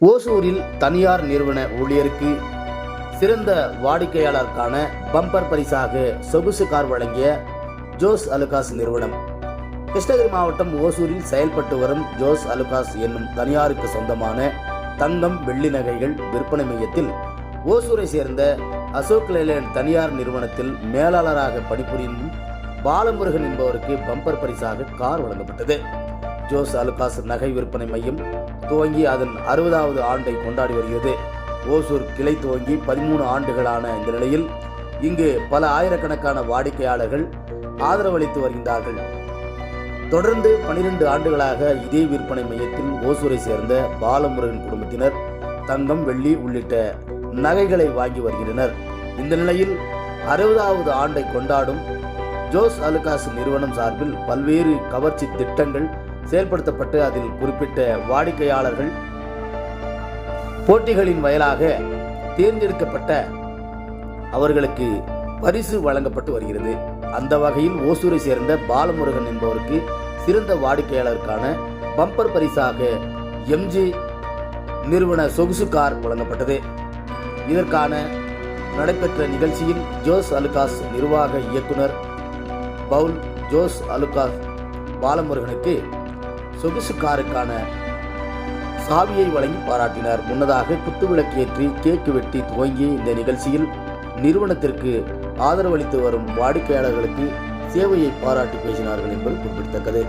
ஓசூரில் தனியார் நிறுவன ஊழியருக்கு சிறந்த வாடிக்கையாளருக்கான பம்பர் பரிசாக சொகுசு கார் வழங்கிய ஜோஸ் அலுகாஸ் நிறுவனம். கிருஷ்ணகிரி மாவட்டம் ஓசூரில் செயல்பட்டு வரும் ஜோஸ் அலுகாஸ் என்னும் தனியாருக்கு சொந்தமான தங்கம் வெள்ளி நகைகள் விற்பனை மையத்தில் ஓசூரை சேர்ந்த அசோக் லேலேண்ட் தனியார் நிறுவனத்தில் மேலாளராக பணிபுரியும் பாலமுருகன் என்பவருக்கு பம்பர் பரிசாக கார் வழங்கப்பட்டது. ஜோஸ் அலுகாஸ் நகை விற்பனை மையம் துவங்கி அதன் அறுபதாவது ஆண்டை கொண்டாடி வருகிறது. ஓசூர் கிளை துவங்கி பதிமூணு ஆண்டுகளான இந்த நிலையில் இங்கு பல ஆயிரக்கணக்கான வாடிக்கையாளர்கள் ஆதரவளித்து வருகின்றார்கள். தொடர்ந்து பனிரெண்டு ஆண்டுகளாக இதே விற்பனை மையத்தில் ஓசூரை சேர்ந்த பாலமுருகன் குடும்பத்தினர் தங்கம் வெள்ளி உள்ளிட்ட நகைகளை வாங்கி வருகின்றனர் இந்த நிலையில் அறுபதாவது ஆண்டை கொண்டாடும் ஜோஸ் அலுகாஸ் நிறுவனம் சார்பில் பல்வேறு கவர்ச்சி திட்டங்கள் செயல்படுத்தப்பட்டு அதில் குறிப்பிட்ட வாடிக்கையாளர்கள் போட்டிகளின் வயலாக தேர்ந்தெடுக்கப்பட்ட அவர்களுக்கு பரிசு வழங்கப்பட்டு வருகிறது. அந்த வகையில் ஓசூரை சேர்ந்த பாலமுருகன் என்பவருக்கு சிறந்த வாடிக்கையாளருக்கான பம்பர் பரிசாக எம்ஜி நிறுவன சொகுசு கார் வழங்கப்பட்டது. இதற்கான நடைபெற்ற நிகழ்ச்சியில் ஜோஸ் அலுகாஸ் நிர்வாக இயக்குனர் பவுல் ஜோஸ் அலுகாஸ் பாலமுருகனுக்கு சொகுசு காருக்கான சாவியை வழங்கி பாராட்டினார். முன்னதாக குத்துவிளக்கு ஏற்றி கேக்கு வெட்டி துவங்கிய இந்த நிகழ்ச்சியில் நிறுவனத்திற்கு ஆதரவளித்து வரும் வாடிக்கையாளர்களுக்கு சேவையை பாராட்டி பேசினார்கள் என்பது குறிப்பிடத்தக்கது.